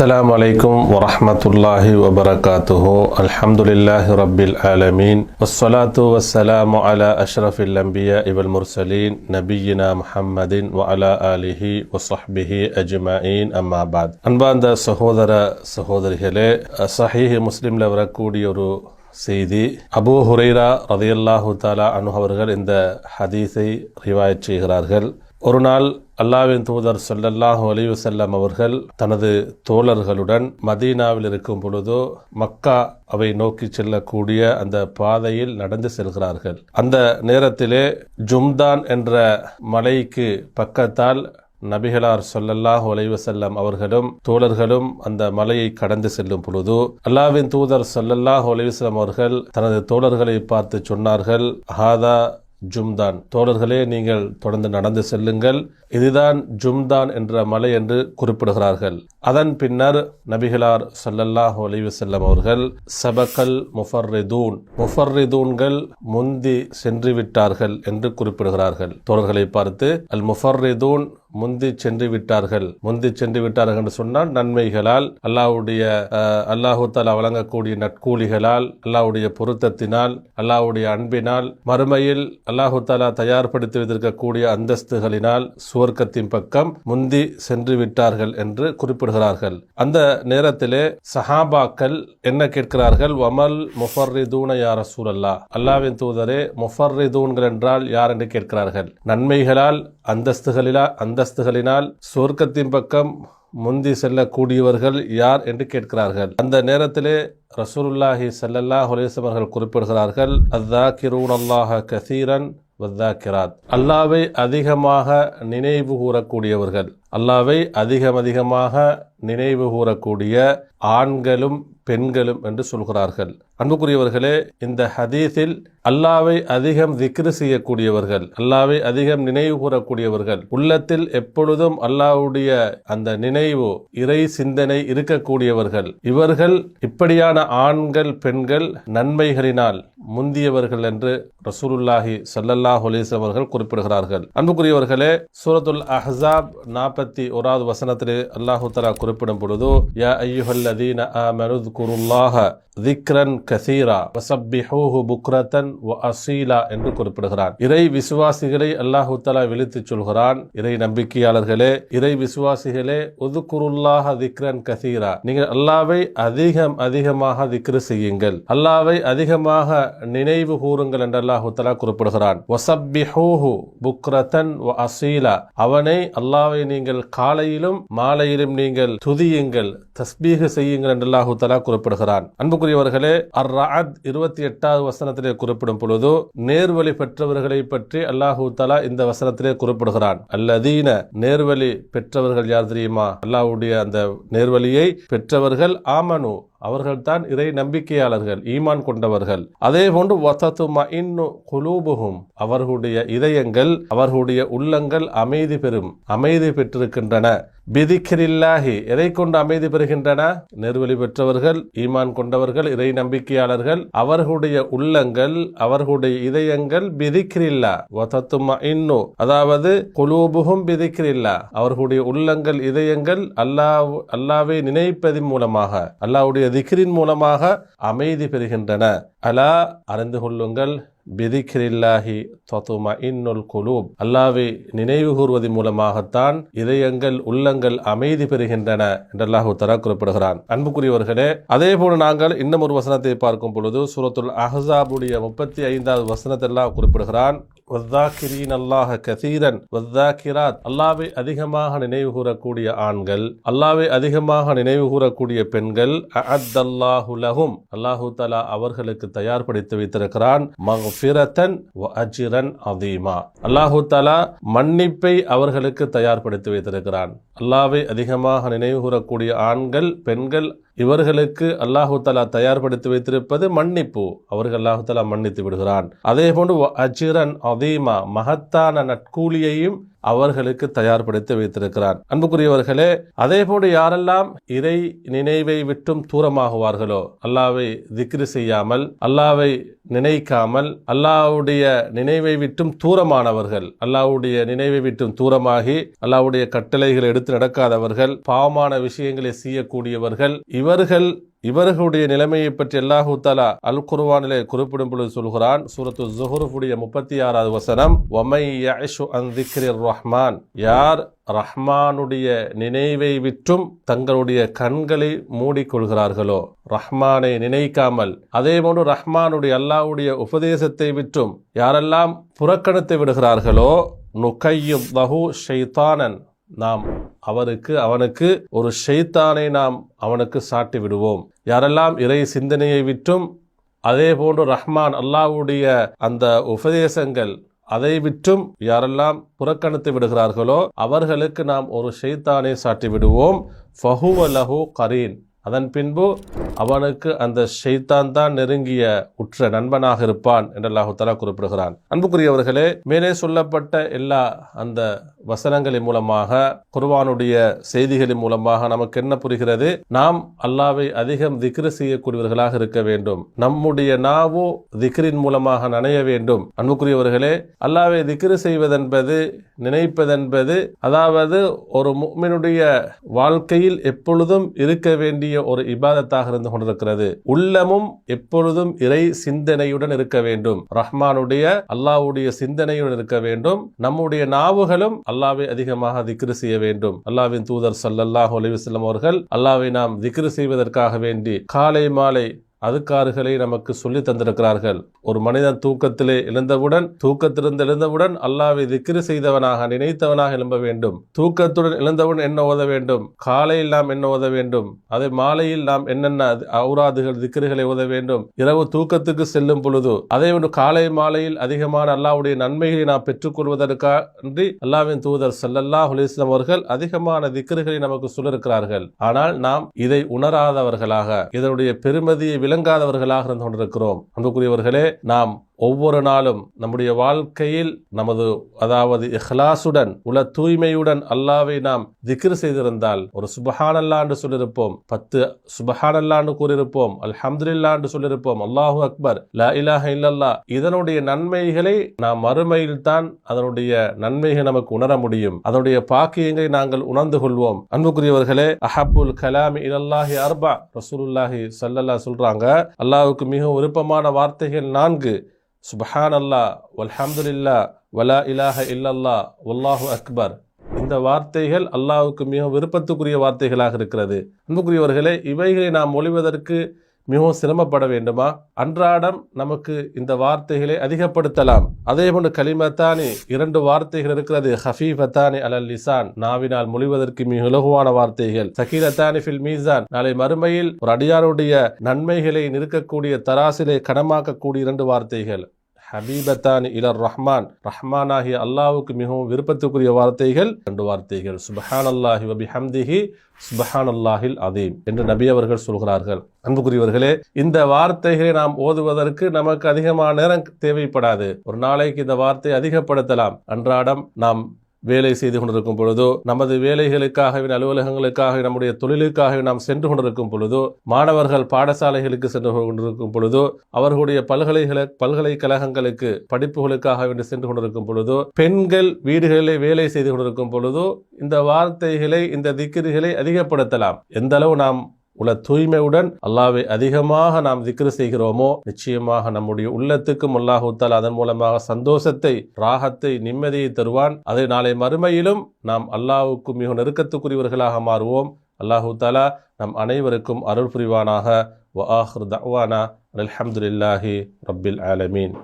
السلام عليكم ورحمة الله وبركاته الحمد لله رب العالمين والصلاة والسلام على أشرف الأنبياء والمرسلين نبينا محمد وعلى آله وصحبه أجمعين أما بعد அன்பார்ந்த சகோதர சகோதரிகளே சஹீஹ் முஸ்லிம்ல வரக்கூடிய ஒரு செய்தி அபூ ஹுரைரா ரதியல்லாஹு தாலா அனு அவர்கள் இந்த ஹதீஸை ரிவாயத் செய்கிறார்கள் ஒரு நாள் அல்லாவின் தூதர் சொல்லல்லாஹு அலைஹி வஸல்லம் அவர்கள் தனது தோழர்களுடன் மதீனாவில் இருக்கும் பொழுதோ மக்கா அவை நோக்கி செல்லக்கூடிய அந்த பாதையில் நடந்து செல்கிறார்கள். அந்த நேரத்திலே ஜும்தான் என்ற மலைக்கு பக்கத்தால் நபிகளார் சொல்லல்லாஹு அலைவசல்லம் அவர்களும் தோழர்களும் அந்த மலையை கடந்து செல்லும் பொழுது அல்லாவின் தூதர் சொல்லல்லாஹு அலைவசல்லம் அவர்கள் தனது தோழர்களை பார்த்து சொன்னார்கள் ஹாதா ஜும்தான். தோழர்களே நீங்கள் தொடர்ந்து நடந்து செல்லுங்கள். இதுதான் ஜும்தான் என்ற மலை என்று குறிப்பிடுகிறார்கள். அதன் பின்னர் நபிகளார் சல்லல்லாஹு ஒளிவு செல்லம் அவர்கள் சபக்கல் முஃபர்ரிதூன் முஃபர்ரிதூன்கள் முந்தி சென்று விட்டார்கள் என்று குறிப்பிடுகிறார்கள். தோழர்களை பார்த்து அல் முஃபர்ரிதூன் முந்தி சென்று விட்டார்கள். முந்தி சென்று விட்டார்கள் என்று சொன்னால் நன்மைகளால் அல்லாஹ்வுடைய அல்லாஹு தாலா வழங்கக்கூடிய நட்கூலிகளால் அல்லாஹ்வுடைய பொருத்தத்தினால் அல்லாஹ்வுடைய அன்பினால் மறுமையில் அல்லாஹு தாலா தயார்படுத்தி வைத்திருக்கக்கூடிய அந்தஸ்துகளினால் சுவர்க்கத்தின் பக்கம் முந்தி சென்று விட்டார்கள் என்று குறிப்பிடுகிறார்கள். அந்த நேரத்திலே சஹாபாக்கள் என்ன கேட்கிறார்கள்? வமல் முஃபர்ரிதூன யா சூழல்லா அல்லாவின் தூதரே முஃபர்ரிதூன்கள் என்றால் யார்? என்று கேட்கிறார்கள். நன்மைகளால் அந்தஸ்துகளிலா அந்த அந்தஸ்துகளினால் சொர்க்கத்தின் பக்கம் முந்தி செல்லக்கூடியவர்கள் யார் என்று கேட்கிறார்கள். அந்த நேரத்திலே ரசூலுல்லாஹி சல்லல்லா அலைஹி அவர்கள் குறிப்பிடுகிறார்கள் அல்லாஹ் அல்லாஹ கசீரன் வத்தாக்கிராத். அல்லாவை அதிகமாக நினைவு கூறக்கூடியவர்கள். அல்லாவை அதிகம் அதிகமாக நினைவு கூறக்கூடிய ஆண்களும் பெண்களும் என்று சொல்கிறார்கள். அன்புக்குரியவர்களே இந்த ஹதீஸில் அல்லாவை அதிகம் திக்ரு செய்யக்கூடியவர்கள் அல்லாவை அதிகம் நினைவு கூறக்கூடியவர்கள் உள்ளத்தில் எப்பொழுதும் அல்லாஹ்வுடைய அந்த நினைவு இறை சிந்தனை இருக்கக்கூடியவர்கள் இவர்கள் இப்படியான ஆண்கள் பெண்கள் நன்மைகளினால் முந்தியவர்கள் என்று ரசூலுல்லாஹி சல்லல்லாஹ் அவர்கள் குறிப்பிடுகிறார்கள். அன்புக்குரியவர்களே சூரத்துல் நாற்பது நாற்பத்தி ஓராவது வசனத்திலே அல்லாஹு தலா குறிப்பிடும் பொழுது யா ஐயுஹல்லதீன ஆமனு குருல்லாஹ திக்ரன் கசீரா வசப்பிஹூஹு புக்ரத்தன் வ அசீலா என்று குறிப்பிடுகிறான் இறை விசுவாசிகளை அல்லாஹு தலா விழித்து சொல்கிறான். இறை நம்பிக்கையாளர்களே இறை விசுவாசிகளே உதுகுருல்லாஹ திக்ரன் கசீரா நீங்கள் அல்லாவை அதிகம் அதிகமாக திக்ரு செய்யுங்கள். அல்லாவை அதிகமாக நினைவு கூறுங்கள் என்று அல்லாஹு தலா குறிப்பிடுகிறான். வசப்பிஹூஹு புக்ரத்தன் வ அசீலா அவனை அல்லாவை நீங்கள் காலையிலும் மாலையிலும் நீங்கள் துதியுங்கள் தஸ்பீக செய்யுங்கள் என்று அல்லாஹு தலா குறிப்பிடுகிறான். அன்புக்குரியவர்களே அர்ராத் இருபத்தி எட்டாவது வசனத்திலே குறிப்பிடும் பொழுது நேர்வழி பெற்றவர்களை பற்றி அல்லாஹு தலா இந்த வசனத்திலே குறிப்பிடுகிறான். அல்லதீன நேர்வழி பெற்றவர்கள் யார் தெரியுமா? அல்லாஹ்வுடைய அந்த நேர்வழியை பெற்றவர்கள் ஆமனு அவர்கள்தான் இறை நம்பிக்கையாளர்கள் ஈமான் கொண்டவர்கள். அதே போன்று வசத்துமா இன்னு குலூபுகும் அவர்களுடைய இதயங்கள் அவர்களுடைய உள்ளங்கள் அமைதி பெறும் அமைதி பெற்றிருக்கின்றன. பிதிக்கிரில்லாஹி. எதை கொண்டு அமைதி பெறுகின்றன? நேர்வழி பெற்றவர்கள் ஈமான் கொண்டவர்கள் இறை நம்பிக்கையாளர்கள் அவர்களுடைய உள்ளங்கள் அவர்களுடைய இதயங்கள் பிதிக்கிரில்லா. வதத்துமா இன்னு. அதாவது குலூபுகும் பிதிக்கிரில்லா. அவர்களுடைய உள்ளங்கள் இதயங்கள் அல்லாஹ் அல்லாவை நினைப்பதின் மூலமாக அல்லாவுடைய திக்ரின் மூலமாக அமைதி பெறுகின்றன. அலா அறிந்து கொள்ளுங்கள். பிதிக்ரில்லாஹி தொத்துமா இன்னுல் குலூப். அல்லாவை நினைவு கூறுவதன் மூலமாகத்தான் இதயங்கள் உள்ளங்கள் அமைதி பெறுகின்றன என்று அல்லாஹு தரா குறிப்பிடுகிறான். அன்புக்குரியவர்களே அதே போல நாங்கள் இன்னும் ஒரு வசனத்தை பார்க்கும் பொழுது சூரத்துல் அஹசாபுடைய முப்பத்தி ஐந்தாவது வசனத்தெல்லாம் குறிப்பிடுகிறான். வத்தாக்கிரீன் அல்லாஹ கசீரன். வத்தாக்கிராத் அல்லாவை அதிகமாக நினைவு கூறக்கூடிய ஆண்கள் அல்லாவை அதிகமாக நினைவு கூறக்கூடிய பெண்கள் அஅத்தல்லாஹு லஹும். அல்லாஹு தலா அவர்களுக்கு தயார்படுத்தி வைத்திருக்கிறான். மஃபிரத்தன் வ அதீமா அல்லாஹு தலா மன்னிப்பை அவர்களுக்கு தயார்படுத்தி வைத்திருக்கிறான். அல்லாவை அதிகமாக நினைவு கூறக்கூடிய ஆண்கள் பெண்கள் இவர்களுக்கு அல்லாஹு தலா தயார்படுத்தி வைத்திருப்பது மன்னிப்பு. அவர்கள் அல்லாஹு தலா மன்னித்து விடுகிறான். அதே போன்று அஜிரன் அதீமா மகத்தான நட்கூலியையும் அவர்களுக்கு தயார்படுத்தி வைத்திருக்கிறான். அன்புக்குரியவர்களே அதே போல யாரெல்லாம் இறை நினைவை விட்டும் தூரமாகுவார்களோ அல்லாவை திக்ரி செய்யாமல் அல்லாவை நினைக்காமல் அல்லாவுடைய நினைவை விட்டும் தூரமானவர்கள் அல்லாவுடைய நினைவை விட்டும் தூரமாகி அல்லாவுடைய கட்டளைகள் எடுத்து நடக்காதவர்கள் பாவமான விஷயங்களை செய்யக்கூடியவர்கள் இவர்கள் இவர்களுடைய நிலைமையை பற்றி அல்லாஹு தலா அல் குர்வானிலே குறிப்பிடும் பொழுது சொல்கிறான். சூரத்து ஜுஹருஃபுடைய முப்பத்தி ஆறாவது வசனம் ஒமை யஷு அந்திக்ரி ரஹ்மான். யார் ரஹ்மானுடைய நினைவை விற்றும் தங்களுடைய கண்களை மூடிக்கொள்கிறார்களோ ரஹ்மானை நினைக்காமல் அதே போன்று ரஹ்மானுடைய அல்லாஹ்வுடைய உபதேசத்தை விற்றும் யாரெல்லாம் புறக்கணித்து விடுகிறார்களோ நுகையும் லஹு ஷைத்தானன். நாம் அவருக்கு அவனுக்கு ஒரு ஷெய்தானை நாம் அவனுக்கு சாட்டி விடுவோம். யாரெல்லாம் இறை சிந்தனையை விட்டும் அதே போன்று ரஹ்மான் அல்லாஹ்வுடைய அந்த உபதேசங்கள் அதை விட்டும் யாரெல்லாம் புறக்கணித்து விடுகிறார்களோ அவர்களுக்கு நாம் ஒரு ஷெய்தானை சாட்டி விடுவோம். ஃபஹுவ லஹு கரீன். அதன் பின்பு அவனுக்கு அந்த ஷைத்தான் தான் நெருங்கிய உற்ற நண்பனாக இருப்பான் என்று அல்லாஹுத்தலா குறிப்பிடுகிறான். அன்புக்குரியவர்களே மேலே சொல்லப்பட்ட எல்லா அந்த வசனங்களின் மூலமாக குர்வானுடைய செய்திகளின் மூலமாக நமக்கு என்ன புரிகிறது? நாம் அல்லாவை அதிகம் திக்ரு செய்யக்கூடியவர்களாக இருக்க வேண்டும். நம்முடைய நாவோ திக்ரின் மூலமாக நனைய வேண்டும். அன்புக்குரியவர்களே அல்லாவை திக்ரு செய்வதென்பது நினைப்பதென்பது அதாவது ஒரு முக்மினுடைய வாழ்க்கையில் எப்பொழுதும் இருக்க வேண்டிய ஒரு இபாதத்தாக இருந்து கொண்டிருக்கிறது. உள்ளமும் எப்பொழுதும் இறை சிந்தனையுடன் இருக்க வேண்டும். ரஹ்மானுடைய அல்லாஹ்வுடைய சிந்தனையுடன் இருக்க வேண்டும். நம்முடைய நாவுகளும் அல்லாவை அதிகமாக திக்ரு செய்ய வேண்டும். அல்லாவின் தூதர் சல்லல்லாஹ் அலிவசல்லம் அவர்கள் அல்லாவை நாம் திக்ரு செய்வதற்காக வேண்டி காலை மாலை அதுக்காறுகளை நமக்கு சொல்லி தந்திருக்கிறார்கள். ஒரு மனிதன் தூக்கத்திலே எழுந்தவுடன் தூக்கத்திலிருந்து எழுந்தவுடன் அல்லாவை திக்ரு செய்தவனாக நினைத்தவனாக எழும்ப வேண்டும். தூக்கத்துடன் எழுந்தவுடன் என்ன ஓத வேண்டும்? காலையில் நாம் என்ன ஓத வேண்டும்? அதை மாலையில் நாம் என்னென்ன அவுராதுகள் திக்ருகளை ஓத வேண்டும்? இரவு தூக்கத்துக்கு செல்லும் பொழுது அதே ஒன்று காலை மாலையில் அதிகமான அல்லாவுடைய நன்மைகளை நாம் பெற்றுக்கொள்வதற்கான்றி அல்லாவின் தூதர் சல்லல்லா அலிஸ்லாம் அவர்கள் அதிகமான திக்ருகளை நமக்கு சொல்லிருக்கிறார்கள். ஆனால் நாம் இதை உணராதவர்களாக இதனுடைய பெருமதியை விளங்காதவர்களாக இருந்து கொண்டிருக்கிறோம் அன்புக்குரியவர்களே நாம் ஒவ்வொரு நாளும் நம்முடைய வாழ்க்கையில் நமது அதாவது இஹ்லாசுடன் உல தூய்மையுடன் அல்லாவை நாம் திக்ரு செய்திருந்தால் ஒரு சுபஹானல்லாண்டு சொல்லியிருப்போம் பத்து சுபஹானல்லாண்டு கூறியிருப்போம் அல்ஹம்துல்லாண்டு சொல்லியிருப்போம் அல்லாஹு அக்பர் லா இலாஹ இல்லல்லா இதனுடைய நன்மைகளை நாம் மறுமையில் தான் அதனுடைய நன்மைகள் நமக்கு உணர முடியும். அதனுடைய பாக்கியங்களை நாங்கள் உணர்ந்து கொள்வோம். அன்புக்குரியவர்களே அஹபுல் கலாமி இலல்லாஹி அர்பா ரசூலுல்லாஹி சல்லல்லா சொல்றாங்க அல்லாவுக்கு மிகவும் விருப்பமான வார்த்தைகள் நான்கு. சுபஹான் அல்லா வல்ஹம்துலில்லா வலா இலாஹ இல்லல்லா வல்லாஹு அக்பர். இந்த வார்த்தைகள் அல்லாஹ்வுக்கு மிக விருப்பத்துக்குரிய வார்த்தைகளாக இருக்கிறது. அன்புக்குரியவர்களே இவைகளை நாம் மொழிவதற்கு மிகவும் சிரமப்பட வேண்டுமா? அன்றாடம் நமக்கு இந்த வார்த்தைகளை அதிகப்படுத்தலாம். அதே போன்று கலிமத்தானி இரண்டு வார்த்தைகள் இருக்கிறது. ஹஃபீஃபத்தானி அலல் லிசான் நாவினால் மொழிவதற்கு மிக இலகுவான வார்த்தைகள். சகீரத்தானி ஃபில் மீசான் நாளை மறுமையில் ஒரு அடியாருடைய நன்மைகளை நிற்கக்கூடிய தராசிலை கடமாக்கக்கூடிய இரண்டு வார்த்தைகள். ஹபீபத்தானி இலர் ரஹ்மான். ரஹ்மானாகிய அல்லாவுக்கு மிகவும் விருப்பத்துக்குரிய வார்த்தைகள் ரெண்டு வார்த்தைகள். சுபஹான் அல்லாஹி வபி ஹம்திஹி சுபஹான் அல்லாஹில் அதீம் என்று நபி அவர்கள் சொல்கிறார்கள். அன்புக்குரியவர்களே இந்த வார்த்தைகளை நாம் ஓதுவதற்கு நமக்கு அதிகமான நேரம் தேவைப்படாது. ஒரு நாளைக்கு இந்த வார்த்தையை அதிகப்படுத்தலாம். அன்றாடம் நாம் வேலை செய்து கொண்டிருக்கும் பொழுதோ நமது வேலைகளுக்காகவே அலுவலகங்களுக்காக நம்முடைய தொழிலுக்காகவே நாம் சென்று கொண்டிருக்கும் பொழுதோ மாணவர்கள் பாடசாலைகளுக்கு சென்று கொண்டிருக்கும் பொழுதோ அவர்களுடைய பல்கலைகள பல்கலைக்கழகங்களுக்கு படிப்புகளுக்காக வேண்டி சென்று கொண்டிருக்கும் பொழுதோ பெண்கள் வீடுகளிலே வேலை செய்து கொண்டிருக்கும் பொழுதோ இந்த வார்த்தைகளை இந்த திக்கிரிகளை அதிகப்படுத்தலாம். எந்த அளவு நாம் உள்ள தூய்மையுடன் அல்லாவை அதிகமாக நாம் திக்ரு செய்கிறோமோ நிச்சயமாக நம்முடைய உள்ளத்துக்கும் அல்லாஹூத்தால் அதன் மூலமாக சந்தோஷத்தை ராகத்தை நிம்மதியை தருவான். அதை நாளை மறுமையிலும் நாம் அல்லாவுக்கு மிக நெருக்கத்துக்குரியவர்களாக மாறுவோம். அல்லாஹூத்தாலா நம் அனைவருக்கும் அருள் புரிவானாக. வ ஆஹ்ரு தவானா அலமதுல்லாஹி ரப்பில் ஆலமீன்.